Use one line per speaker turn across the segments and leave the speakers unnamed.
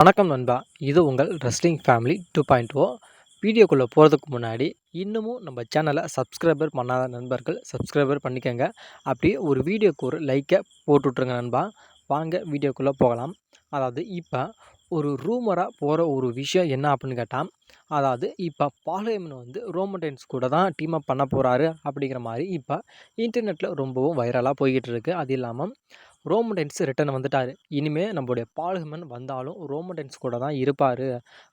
வணக்கம் நண்பா. இது உங்கள் wrestling family two point o oh. வீடியோக்குள்ளே போகிறதுக்கு முன்னாடி இன்னமும் நம்ம சேனலை சப்ஸ்கிரைபர் பண்ணாத நண்பர்கள் சப்ஸ்கிரைபர் பண்ணிக்கோங்க. அப்படியே ஒரு வீடியோக்கு ஒரு லைக்கை போட்டுட்ருங்க நண்பா. வாங்க வீடியோக்குள்ளே போகலாம். அதாவது இப்போ ஒரு ரூமராக போகிற ஒரு விஷயம் என்ன அப்படின்னு கேட்டால் அதாவது இப்போ பாலியமன் வந்து ரோமன்டைன்ஸ் கூட தான் டீம் அப் பண்ண போகிறாரு அப்படிங்கிற மாதிரி இப்போ இன்டர்நெட்டில் ரொம்பவும் வைரலாக போய்கிட்டு இருக்குது அது இல்லாமல் ரோமன்டைன்ஸ் ரிட்டன் வந்துட்டார். இனிமேல் நம்மளுடைய பால்ஹமன் வந்தாலும் ரோமன்டைன்ஸ் கூட தான் இருப்பார்.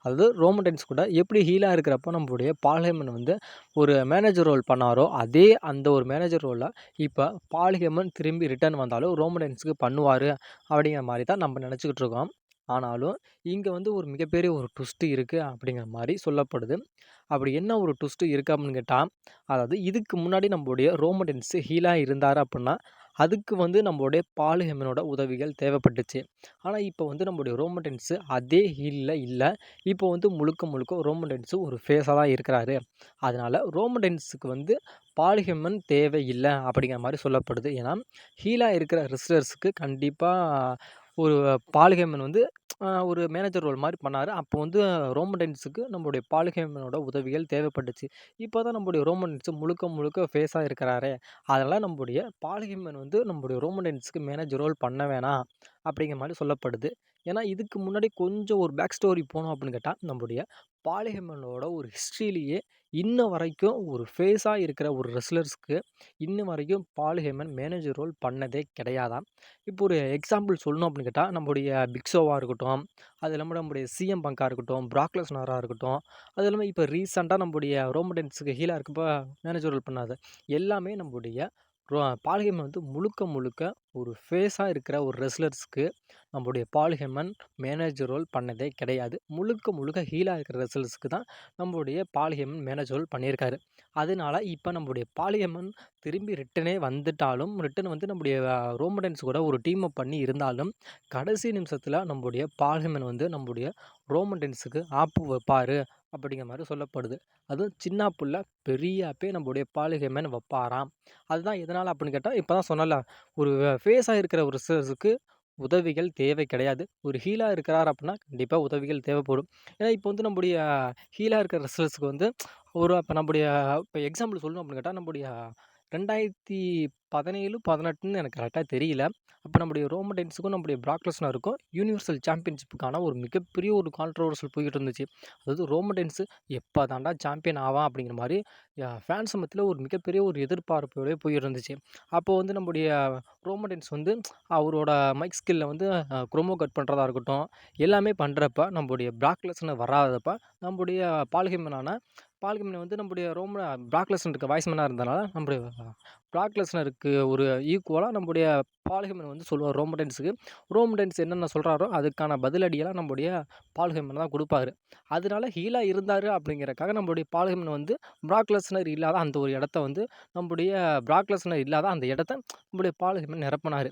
அதாவது ரோமன்டைன்ஸ் கூட எப்படி ஹீலாக இருக்கிறப்போ நம்மளுடைய பால்ஹமன் வந்து ஒரு மேனேஜர் ரோல் பண்ணாரோ அதே அந்த ஒரு மேனேஜர் ரோலில் இப்போ பாலிஹமன் திரும்பி ரிட்டர்ன் வந்தாலும் ரோமன்டைன்ஸுக்கு பண்ணுவார் அப்படிங்கிற மாதிரி தான் நம்ம நினச்சிக்கிட்டு இருக்கோம். ஆனாலும் இங்கே வந்து ஒரு மிகப்பெரிய ஒரு ட்விஸ்ட்டு இருக்குது அப்படிங்கிற மாதிரி சொல்லப்படுது. அப்படி என்ன ஒரு ட்விஸ்ட்டு இருக்குது அப்படின்னு கேட்டால் அதாவது இதுக்கு முன்னாடி நம்மளுடைய ரோமடென்ஸு ஹீலாக இருந்தார் அப்படின்னா அதுக்கு வந்து நம்மளுடைய பாலுஹெமனோட உதவிகள் தேவைப்பட்டுச்சு. ஆனால் இப்போ வந்து நம்மளுடைய ரோமடென்ஸு அதே ஹீலில் இல்லை. இப்போ வந்து முழுக்க முழுக்க ரோமடென்ஸு ஒரு ஃபேஸாக தான் இருக்கிறாரு. அதனால் ரோமடென்ஸுக்கு வந்து பாலிஹெமன் தேவையில்லை அப்படிங்கிற மாதிரி சொல்லப்படுது. ஏன்னா ஹீலாக இருக்கிற ரிஸ்லர்ஸுக்கு கண்டிப்பாக ஒரு பாலிகேமன் வந்து ஒரு மேனேஜர் ரோல் மாதிரி பண்ணார். அப்போ வந்து ரோமன்டென்ஸுக்கு நம்மளுடைய பாலிகேமனோட உதவிகள் தேவைப்பட்டுச்சு. இப்போ தான் நம்மளுடைய ரோமன்டென்ஸு முழுக்க முழுக்க ஃபேஸாக இருக்கிறாரே. அதனால் நம்முடைய பாலிகேமன் வந்து நம்முடைய ரோமன்டென்ஸுக்கு மேனேஜர் ரோல் பண்ண வேணாம் அப்படிங்கிற மாதிரி சொல்லப்படுது. ஏன்னா இதுக்கு முன்னாடி கொஞ்சம் ஒரு பேக் ஸ்டோரி போனோம் அப்படின்னு கேட்டால் நம்முடைய பாலிகேமனோட ஒரு ஹிஸ்ட்ரியிலேயே இன்ன வரைக்கும் ஒரு ஃபேஸாக இருக்கிற ஒரு ரெஸ்லர்ஸ்க்கு இன்ன வரைக்கும் பால் ஹேமன் மேனேஜர் ரோல் பண்ணதே கிடையாதான் இப்போ ஒரு எக்ஸாம்பிள் சொல்லணும் அப்படின்னு கேட்டால் நம்முடைய பிக்ஸோவாக இருக்கட்டும் அது இல்லாமல் நம்முடைய சிஎம் பங்காக இருக்கட்டும் ப்ராக்லஸ்னராக இருக்கட்டும் அது இல்லாமல் இப்போ ரீசெண்டாக நம்முடைய ரோமடென்ஸுக்கு ஹீலாக இருக்கப்போ மேனேஜர் ரோல் பண்ணாது எல்லாமே நம்முடைய பால்ஹேமன் வந்து முழுக்க முழுக்க ஒரு ஃபேஸாக இருக்கிற ஒரு ரெஸ்லர்ஸ்க்கு நம்மளுடைய பால்ஹேமன் மேனேஜர் ரோல் பண்ணதே கிடையாது. முழுக்க முழுக்க ஹீலாக இருக்கிற ரெஸ்லர்ஸ்க்கு தான் நம்மளுடைய பால்ஹேமன் மேனேஜர் ரோல் பண்ணியிருக்காரு. அதனால இப்போ நம்மளுடைய பாலியம்மன் திரும்பி ரிட்டனே வந்துட்டாலும் ரிட்டன் வந்து நம்முடைய ரோமடன்ஸ் கூட ஒரு டீமை பண்ணி இருந்தாலும் கடைசி நிமிஷத்தில் நம்முடைய பாலியம்மன் வந்து நம்முடைய ரோமடன்ஸுக்கு ஆப்பு வைப்பார். அப்படிங்கிற மாதிரி சொல்லப்படுது. அதுவும் சின்ன புள்ள பெரியாப்பே நம்முடைய பாலிகேமன் வைப்பாராம். அதுதான் எதனால் அப்படின்னு கேட்டால் இப்போ தான் சொன்னல ஒரு ஃபேஸாக இருக்கிற ஒரு ரிசர்ஸுக்கு உதவிகள் தேவை கிடையாது. ஒரு ஹீலாக இருக்கிறார் அப்படின்னா கண்டிப்பாக உதவிகள் தேவைப்படும். ஏன்னா இப்போ வந்து நம்முடைய ஹீலாக இருக்கிற ரிசல்ட்ஸுக்கு வந்து ஒரு இப்போ நம்முடைய இப்போ எக்ஸாம்பிள் சொல்லணும் அப்படின்னு கேட்டால் நம்முடைய ரெண்டாயிரத்தி பதினேழு பதினெட்டுன்னு எனக்கு கரெக்டாக தெரியல. அப்போ நம்முடைய ரோமடைன்ஸுக்கும் நம்முடைய இருக்கும் யூனிவர்சல் சாம்பியன்ஷிப்புக்கான ஒரு மிகப்பெரிய ஒரு கான்ட்ரவர்சல் போய்கிட்டு இருந்துச்சு. அதாவது ரோமடைன்ஸு எப்போ தாண்டா சாம்பியன் ஆவான் அப்படிங்கிற மாதிரி ஃபேன்ஸ் மத்தியில் ஒரு மிகப்பெரிய ஒரு எதிர்பார்ப்போடய போயிட்டு இருந்துச்சு அப்போது வந்து நம்முடைய ரோமடைன்ஸ் வந்து அவரோட மைக் ஸ்கில்ல வந்து குரோமோ கட் பண்ணுறதா இருக்கட்டும் எல்லாமே பண்ணுறப்ப நம்முடைய பிராக்லஸ்னு வராதப்ப நம்முடைய பால் கம்பெனி வந்து நம்முடைய ரோம பிராக்லெஸ்ன் இருக்க வாய்ஸ்மேனாக இருந்தனால நம்முடைய பிராக்லெஸ்னருக்கு ஒரு ஈக்குவலாக நம்முடைய பால்ஹெமன் வந்து சொல்லுவார் ரோமடென்ஸுக்கு ரோமடென்ஸ் என்னென்ன சொல்கிறாரோ அதுக்கான பதிலடியெல்லாம் நம்முடைய பால்ஹெமன் தான் கொடுப்பாரு. அதனால ஹீலாக இருந்தார் அப்படிங்கிறக்காக நம்மளுடைய பால்ஹெமன் வந்து பிராக்லெஸ்னர் இல்லாத அந்த ஒரு இடத்த வந்து நம்முடைய பிராக்லெஸ்னர் இல்லாத அந்த இடத்த நம்முடைய பால்ஹெமன் நிரப்பினார்.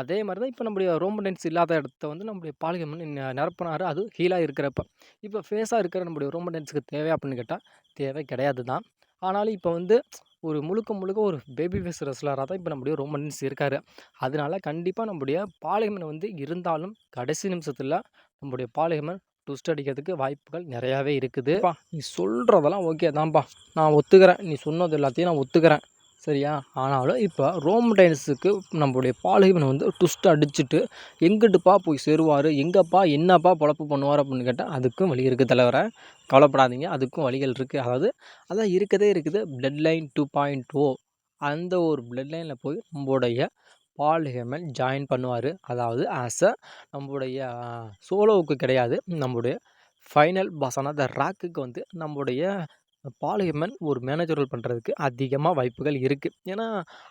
அதே மாதிரி தான் இப்போ நம்முடைய ரோமடென்ஸ் இல்லாத இடத்த வந்து நம்முடைய பாலிகமன் நிரப்பினார். அது ஹீலாக இருக்கிறப்ப. இப்போ ஃபேஸாக இருக்கிற நம்முடைய ரோமடென்ஸுக்கு தேவை அப்படின்னு கேட்டால் தேவை கிடையாது தான். ஆனாலும் இப்போ வந்து ஒரு முழுக்க முழுக்க ஒரு பேபி ஃபேஸ் ரெஸ்லராக தான் இப்போ நம்முடைய ரோமன்ஸ் இருக்கார். அதனால கண்டிப்பாக நம்முடைய பாலிகமன் வந்து இருந்தாலும் கடைசி நிமிஷத்தில் நம்முடைய பாலிகமன் ட்விஸ்ட் அடிக்கிறதுக்கு வாய்ப்புகள் நிறையாவே இருக்குதுப்பா நீ சொல்கிறதெல்லாம் ஓகே தான்ப்பா நான் ஒத்துக்கிறேன். நீ சொன்னது எல்லாத்தையும் நான் ஒத்துக்கிறேன். சரியா? ஆனாலும் இப்போ ரோம் டைன்ஸுக்கு நம்மளுடைய பாலிகமன் வந்து ட்விஸ்ட் அடிச்சுட்டு எங்கிட்டுப்பா போய் சேருவார்? எங்கப்பா? என்னப்பா பொழப்பு பண்ணுவார்? அப்படின்னு கேட்டால் அதுக்கும் வழி இருக்குது தலைவரை. கவலைப்படாதீங்க அதுக்கும் வழிகள் இருக்குது அதாவது அதான் இருக்கதே இருக்குது. Blood line two point o அந்த ஒரு பிளட் லைனில் போய் நம்மளுடைய பால் ஹேமன் ஜாயின் பண்ணுவார். அதாவது ஆஸ் அ நம்முடைய சோலோவுக்கு கிடையாது. நம்முடைய ஃபைனல் பாஸான த ராக்குக்கு வந்து நம்முடைய பாலியம்மன் ஒரு மேனேஜர் ரோல் பண்ணுறதுக்கு அதிகமாக வாய்ப்புகள் இருக்குது ஏன்னா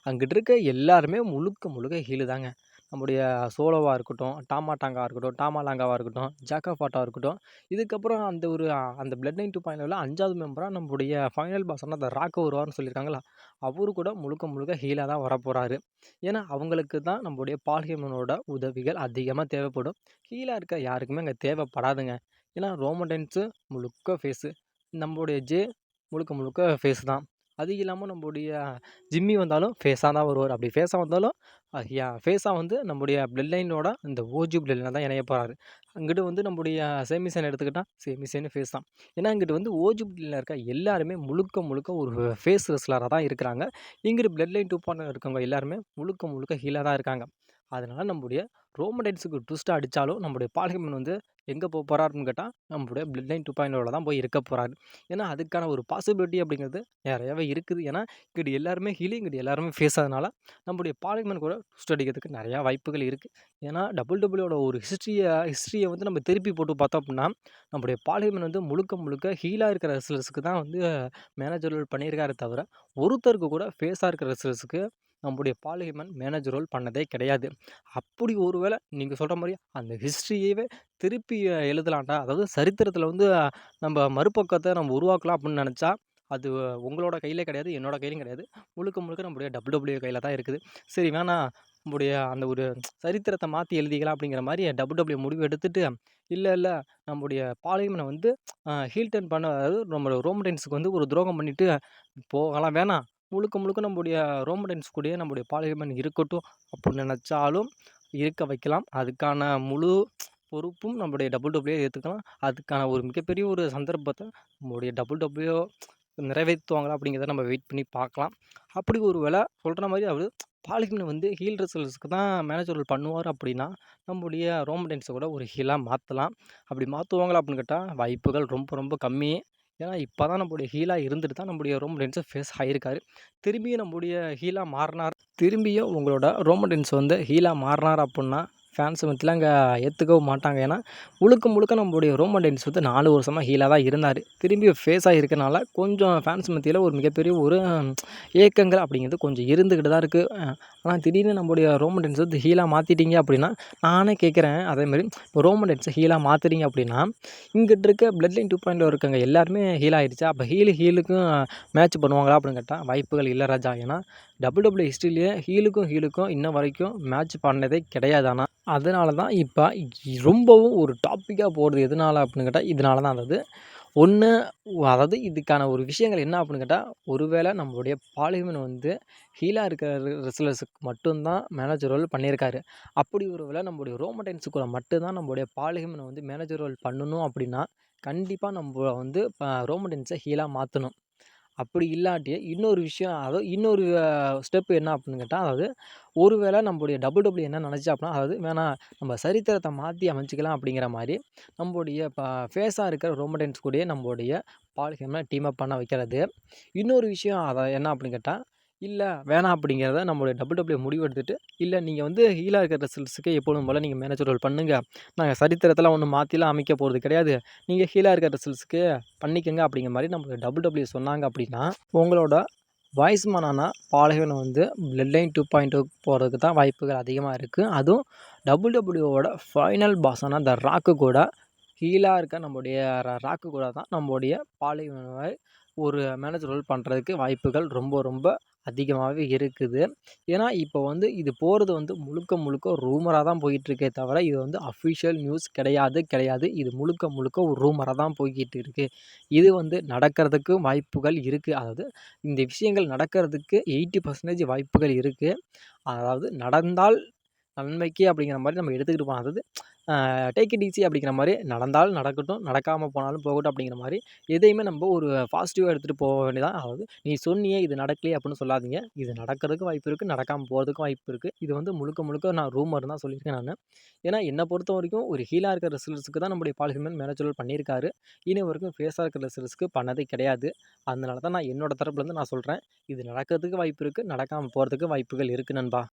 அங்கிட்டு இருக்க எல்லாருமே முழுக்க முழுக்க ஹீலு தாங்க. நம்முடைய சோலோவாக இருக்கட்டும் டாமா டாங்காக இருக்கட்டும் டாமா லாங்காவாக இருக்கட்டும் ஜாக்கா ஃபாட்டாக இருக்கட்டும் இதுக்கப்புறம் அந்த ஒரு அந்த பிளட் நைன் டூ பாயிண்ட் அஞ்சாவது மெம்பராக நம்முடைய ஃபைனல் பாஸ்னா அந்த ராக்க வருவார்னு சொல்லியிருக்காங்களா அவரு கூட முழுக்க முழுக்க ஹீலாக தான் வரப்போகிறாரு ஏன்னா அவங்களுக்கு தான் நம்முடைய பால்ஹேமனோட உதவிகள் அதிகமாக தேவைப்படும். ஹீலாக இருக்க யாருக்குமே அங்கே தேவைப்படாதுங்க. ஏன்னா ரோமன்டைன்ஸு முழுக்க ஃபேஸு நம்மளுடைய ஜே முழுக்க முழுக்க ஃபேஸ் தான். அது இல்லாமல் நம்முடைய ஜிம்மி வந்தாலும் ஃபேஸாக தான் வருவார். அப்படி ஃபேஸாக வந்தாலும் ஃபேஸாக வந்து நம்முடைய பிளட் லைனோட இந்த ஓஜி பிளட் லைனில் தான் இணைய போகிறாரு அங்கிட்டு வந்து நம்முடைய சேமிசன் எடுத்துக்கிட்டால் சேமிசன் ஃபேஸ் தான். ஏன்னா இங்கிட்டு வந்து ஓஜி பிளட்ல இருக்க எல்லாருமே முழுக்க முழுக்க ஒரு ஃபேஸ் ரெஸ்லராக தான் இருக்கிறாங்க. இங்கிட்டு பிளட் லைன் டூ பாயிண்ட் இருக்கவங்க எல்லாருமே முழுக்க முழுக்க ஹீலாக தான் இருக்காங்க. அதனால் நம்முடைய ரோமடைன்ஸுக்கு ட்விஸ்ட்டாக அடித்தாலும் நம்முடைய பாலிகமன் வந்து எங்கே போக போகிறாருன்னு கேட்டால் நம்மளுடைய பிளட் லைன் டூ பாயிண்ட் தான் போய் இருக்க போகிறாரு ஏன்னா அதுக்கான ஒரு பாசிபிலிட்டி அப்படிங்கிறது நிறையாவே இருக்குது. ஏன்னா இங்கிட்டு எல்லாருமே ஹீலி இங்கிட்டு எல்லாருமே ஃபேஸ் ஆகிறதுனால நம்முடைய பாலிகமன் கூட ட்விஸ்ட் அடிக்கிறதுக்கு நிறையா வாய்ப்புகள் இருக்குது ஏன்னா டபுள் டபுள்யோட ஒரு ஹிஸ்ட்ரியை ஹிஸ்ட்ரியை வந்து நம்ம திருப்பி போட்டு பார்த்தோம் அப்படின்னா நம்முடைய பாலிகமன் வந்து முழுக்க முழுக்க ஹீலாக இருக்கிற ரெஸ்லர்ஸுக்கு தான் வந்து மேனேஜர்கள் பண்ணியிருக்காரு தவிர ஒருத்தருக்கு கூட ஃபேஸாக இருக்கிற ரெஸ்லர்ஸுக்கு நம்முடைய பாலிகமன் மேனேஜர் ரோல் பண்ணதே கிடையாது. அப்படி ஒரு வேளை நீங்கள் சொல்கிற மாதிரி அந்த ஹிஸ்ட்ரியவே திருப்பி எழுதலாம்டா. அதாவது சரித்திரத்தில் வந்து நம்ம மறுபக்கத்தை நம்ம உருவாக்கலாம் அப்படின்னு நினச்சா அது உங்களோட கையிலே கிடையாது என்னோட கையிலும் கிடையாது. முழுக்க முழுக்க நம்முடைய டபுள் கையில் தான் இருக்குது. சரி வேணாம் நம்முடைய அந்த ஒரு சரித்திரத்தை மாற்றி எழுதிக்கலாம் அப்படிங்கிற மாதிரி டபுள் முடிவு எடுத்துட்டு இல்லை இல்லை நம்முடைய பாலிமனை வந்து ஹீல்டன் பண்ண அதாவது நம்மளோட ரோமடைன்ஸுக்கு வந்து ஒரு துரோகம் பண்ணிவிட்டு போகலாம். வேணாம். முழுக்க முழுக்க நம்முடைய ரோமடன்ஸ் கூடயே நம்முடைய பாலிகமன் இருக்கட்டும் அப்படின்னு நினச்சாலும் இருக்க வைக்கலாம். அதுக்கான முழு பொறுப்பும் நம்முடைய டபுள் டபுள்யூ ஏற்றுக்கலாம் அதுக்கான ஒரு மிகப்பெரிய ஒரு சந்தர்ப்பத்தை நம்முடைய டபுள் டபுள்யூ நிறைவேற்றுவாங்களா அப்படிங்கிறத நம்ம வெயிட் பண்ணி பார்க்கலாம். அப்படி ஒரு வேலை சொல்கிற மாதிரி அவர் பாலிகமன் வந்து ஹீல் ரிசல்ட்ஸ்க்கு தான் மேனேஜர் பண்ணுவார் அப்படின்னா நம்முடைய ரோமடன்ஸை கூட ஒரு ஹீலாக மாற்றலாம் அப்படி மாற்றுவாங்களா அப்படின்னு கேட்டால் வாய்ப்புகள் ரொம்ப ரொம்ப கம்மி. ஏன்னா இப்போ தான் நம்முடைய ஹீலாக இருந்துட்டு தான் நம்முடைய ரோமன் ஃபேஸ் ஆகியிருக்காரு திரும்பியும் நம்முடைய ஹீலாக மாறினார். திரும்பியும் உங்களோட ரோமன் வந்து ஹீலாக மாறினார் அப்புடின்னா ஃபேன்ஸ் மத்தியில் அங்கே ஏற்றுக்கவும் மாட்டாங்க. ஏன்னா முழுக்க முழுக்க நம்மளுடைய ரோமன் டைன்ஸ் வந்து நாலு வருஷமாக ஹீலாக தான் இருந்தார். திரும்பி ஃபேஸாக இருக்கனால கொஞ்சம் ஃபேன்ஸ் மத்தியில் ஒரு மிகப்பெரிய ஒரு ஏக்கங்கள் அப்படிங்கிறது கொஞ்சம் இருந்துக்கிட்டு தான் இருக்குது ஆனால் திடீர்னு நம்முடைய ரோமன் டைன்ஸ் வந்து ஹீலாக மாற்றிட்டீங்க அப்படின்னா நானே கேட்குறேன் அதேமாதிரி இப்போ ரோமன் டைன்ஸை ஹீலாக மாற்றுறீங்க அப்படின்னா இங்கிட்ட இருக்க பிளட் லைன் டூ பாயிண்டில் இருக்கவங்க எல்லாருமே ஹீல் ஆகிடுச்சா அப்போ ஹீலு ஹீலுக்கும் மேட்ச் பண்ணுவாங்களா அப்படின்னு கேட்டால் வாய்ப்புகள் இல்லை ராஜா. ஏன்னா டபுள் டபுள் ஹிஸ்ட்ரிலேயே ஹீலுக்கும் ஹீலுக்கும் இன்ன வரைக்கும் மேட்ச் பண்ணதே கிடையாது. ஆனால் அதனால தான் இப்போ ரொம்பவும் ஒரு டாப்பிக்காக போகிறது எதனால அப்படின்னு கேட்டால் இதனால தான். அதாவது ஒன்று அதாவது இதுக்கான ஒரு விஷயங்கள் என்ன அப்படின்னு கேட்டால் ஒருவேளை நம்மளுடைய பாலிமன் வந்து ஹீலாக இருக்கிற ரெஸ்லர்ஸுக்கு மட்டும்தான் மேனேஜர் ரோல் பண்ணியிருக்காரு. அப்படி ஒரு வேளை நம்மளுடைய ரோமடைன்ஸுக்குள்ள மட்டும்தான் நம்மளுடைய பாலிமனை வந்து மேனேஜர் ரோல் பண்ணணும் அப்படின்னா கண்டிப்பாக நம்ம வந்து ரோமடைன்ஸை ஹீலாக மாற்றணும் அப்படி இல்லாட்டி இன்னொரு விஷயம் அதாவது இன்னொரு ஸ்டெப்பு என்ன அப்படின்னு கேட்டால் அதாவது ஒரு வேளை நம்முடைய டபுள் டபுள் என்ன நினச்சா அப்படின்னா அதாவது வேணாம் நம்ம சரித்திரத்தை மாற்றி அமைச்சிக்கலாம் அப்படிங்கிற மாதிரி நம்முடைய இப்போ ஃபேஸாக இருக்கிற ரோமடன்ஸ் கூடயே நம்மளுடைய பால் டீம் அப் பண்ண வைக்கிறது. இன்னொரு விஷயம் அதை என்ன அப்படின்னு கேட்டால் இல்லை வேணாம் அப்படிங்கிறத நம்மளுடைய டபுள் டபுள்யூ முடிவு எடுத்துகிட்டு இல்லை நீங்கள் வந்து ஹீலாக இருக்கிற ரிசல்ட்ஸுக்கு எப்பொழுதும் போல் நீங்கள் மேனேஜர் ரோல் பண்ணுங்கள் நாங்கள் சரித்திரத்தில் ஒன்றும் மாற்றிலாம் அமைக்க போகிறது கிடையாது. நீங்கள் ஹீலாக இருக்கிற ரிசல்ட்ஸுக்கு பண்ணிக்கங்க அப்படிங்கிற மாதிரி நம்மளுடைய டபுள் டபுள்யூ சொன்னாங்க அப்படின்னா உங்களோட வாய்ஸ் மேனான பாலகன் வந்து blood line two point two போகிறதுக்கு தான் வாய்ப்புகள் அதிகமாக இருக்குது அதுவும் டபுள் டபுள்யூவோட ஃபைனல் பாஸான த ராக்கு கூட ஹீலாக இருக்க நம்முடைய ராக்கு கூட தான் நம்முடைய பாலைவனை ஒரு மேனேஜர் ரோல் பண்ணுறதுக்கு வாய்ப்புகள் ரொம்ப ரொம்ப அதிகமாகவே இருக்குது. ஏன்னா இப்போ வந்து இது போகிறது வந்து முழுக்க முழுக்க ரூமராக தான் போயிட்டுருக்கே தவிர இது வந்து அஃபிஷியல் நியூஸ் கிடையாது கிடையாது. இது முழுக்க முழுக்க ஒரு ரூமராக தான் போய்கிட்டு இருக்குது இது வந்து நடக்கிறதுக்கு வாய்ப்புகள் இருக்குது அதாவது இந்த விஷயங்கள் நடக்கிறதுக்கு எயிட்டி பர்சன்டேஜ் வாய்ப்புகள் இருக்குது அதாவது நடந்தால் நன்மைக்கு அப்படிங்கிற மாதிரி நம்ம எடுத்துக்கிட்டு போகலாம். அதாவது டேக் இட் ஈஸி அப்படிங்கிற மாதிரி நடந்தாலும் நடக்கட்டும் நடக்காமல் போனாலும் போகட்டும் அப்படிங்கிற மாதிரி எதையுமே நம்ம ஒரு பாசிட்டிவாக எடுத்துகிட்டு போக வேண்டியதான் அதாவது நீ சொன்னியே இது நடக்கலையே அப்படின்னு சொல்லாதீங்க. இது நடக்கிறதுக்கு வாய்ப்பு இருக்குது நடக்காமல் போகிறதுக்கும் வாய்ப்பு இருக்குது இது வந்து முழுக்க முழுக்க நான் ரூமர் தான் சொல்லியிருக்கேன் நான். ஏன்னா என்னை பொறுத்த வரைக்கும் ஒரு ஹீலாக இருக்கிற ரிசல்ட்ஸுக்கு தான் நம்முடைய பாலிசிமெண்ட் மேனேஜர் பண்ணியிருக்காரு. இனி வரைக்கும் ஃபேஸாக இருக்கிற ரிசல்ட்ஸுக்கு பண்ணதே கிடையாது. அதனால தான் நான் என்னோட தரப்புலேருந்து நான் சொல்கிறேன் இது நடக்கிறதுக்கு வாய்ப்பு இருக்குது நடக்காமல் போகிறதுக்கு வாய்ப்புகள் இருக்குது நண்பா.